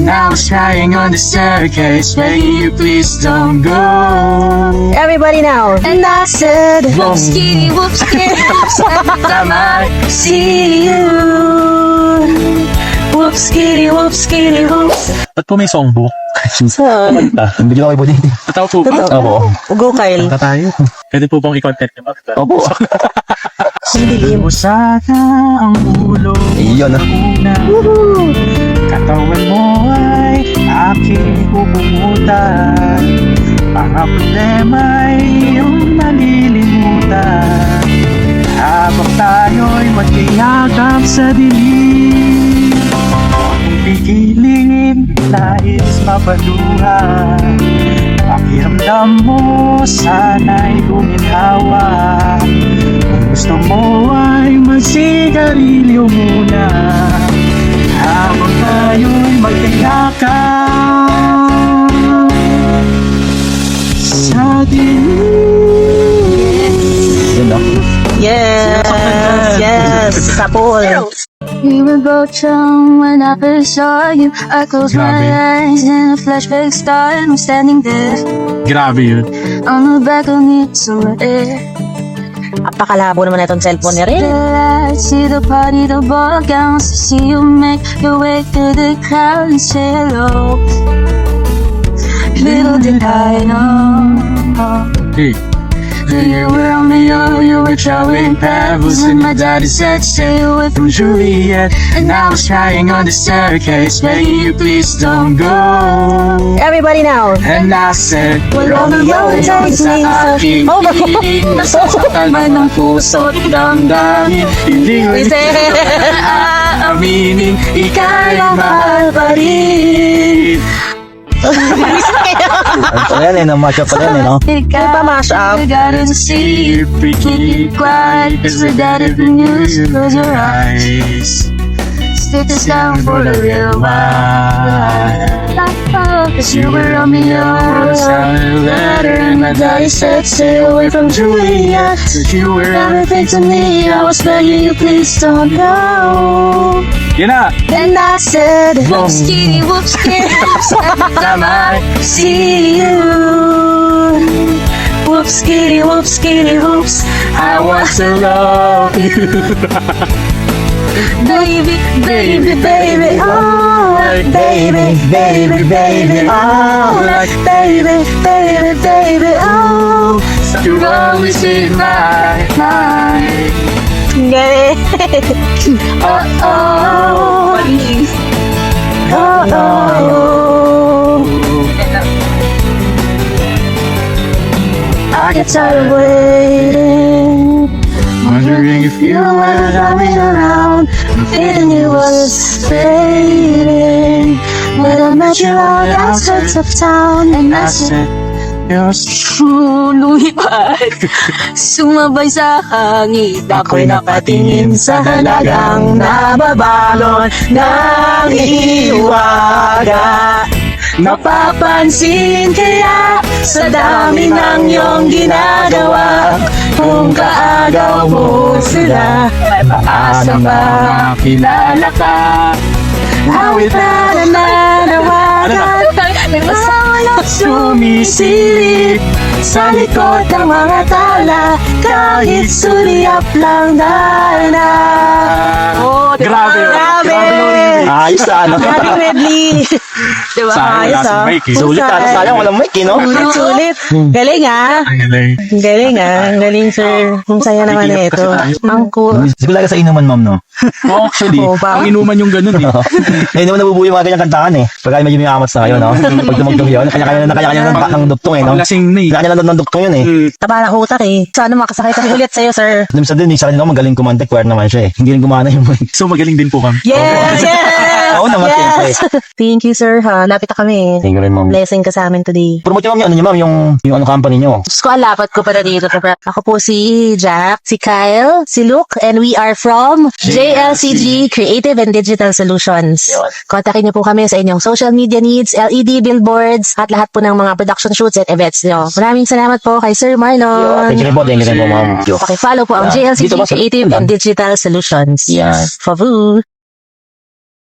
And I was crying on the staircase, begging you please don't go. Everybody now. And I said, Whoops, kitty, whoops, kitty, whoops. Time I See you. Whoops, kitty, whoops, kitty, whoops. Ba't po may songbook? Saan? Video ako ibunin. Tataw po ba? Opo. Go, Kyle. Kanta tayo. Pwede po bang i-content niyo? Opo. Hindi mo sana ang ulo Iyon ah. una Katawan mo aking pupumutan Mga problema'y iyong nalilimutan Habang tayo'y magkayakap sa dilim Kung pigilin, nais mapaluhan Pakiramdam mo, sana'y guminhawa Kung gusto mo ay magsigarilyo muna Habang tayo'y magkayakap Yun ah. Yes, yes. Sapol. We were both young when I first saw you. I closed my Grabe. eyes and a flashback started. I'm standing there Grabe yun on the balcony somewhere. Apakalabo naman na itong cellphone niya rin. Lights, see the party, the ball gowns. See you make your way through the crowd and say hello. Little did I know. Hey. You were Romeo, you were throwing pebbles And my daddy said stay away from Juliet. And I was crying on the staircase. Begging you please don't go. Everybody now. And I said, Romeo, Romeo, takes me sa aking piling Nasasaktan man ng puso at damdamin Hindi ko Ise. aaminin Ika'y mahal pa rin Ano pala yan eh, na-match up pala yan eh, no? Ikaw pa mash up? I gotta see Keep it quiet, cause if the news Close your eyes Stick this down for the real one Cause you were Romeo. Sent a letter and my daddy said stay away from Julia. Cause you were everything to me. I was begging you please don't go. Yan na! And I said Whoops, kitty, whoops, kitty, whoops Tama! See you. Whoops, kitty, whoops, kitty, whoops I want to love you Baby, baby, baby, oh Baby, baby, baby, oh Baby, baby, baby, oh. You've always been my, my Galing. Oh, oh. oh, oh, Oh, oh I get tired of waiting Wondering if you were coming around Feeling it was fading When I met you on the outskirts of town And I said you're Lumipad Sumabay sa hangin. Ako'y nakatingin sa halagang Nababalon ng hiwaga. Napapansin kaya sa dami ng iyong ginagawa Kung kaagaw mo sila Asa ba kilala ka? Awit na nananawagan May masawalang sumisilip Sa likod ng mga tala Kahit sulyap lang na Oh, diba? Grabe. Grabe. Ayos sa ano. Grabe, Redley. diba? Sayang Ayos ah. Mike eh. Sulit ah. Sayang walang mic eh, no? Sulit, sulit. Galing ah. Ang galing. Galing ah. Galing, sir. Ang saya naman na ito. Ang cool. Siguro talaga sa inuman, ma'am, no? Oh, actually, Oo ba? ang inuman yung ganun eh. Eh, hindi mo nabubuo yung mga ganyang kantahan eh. Pagka medyo may amat na kayo, no? Pag tumugtog yun, kanya-kanya na kanya-kanya ng, ng duktong eh, no? Ang lasing na eh. Kanya lang ng duktong yun eh. Mm. Taba na utak eh. Sana makasakay kami ulit sa'yo, sir. Dun sa din, sa kanila magaling kumanta, choir naman siya eh. Hindi rin gumana yung mic. So magaling din po kami. Yes! Yes! Oo naman, yes! Thank you, sir, ha. Lapit na kami. Thank you rin, ma'am. Blessing ka sa amin today. Promote nyo, ma'am, yung ano nyo, ma'am, yung, yung ano company nyo. Diyos ko, alapat ko pala dito. Ako po si Jack, si Kyle, si Luke, and we are from JLCG Creative and Digital Solutions. Kontakin niyo po kami sa inyong social media needs, LED billboards, at lahat po ng mga production shoots at events niyo. Maraming salamat po kay Sir Marlon. Thank you rin po, thank you rin po, ma'am. Pakifollow po ang. JLCG Dito ba sa- Creative and Digital Solutions. Yeah. Favu!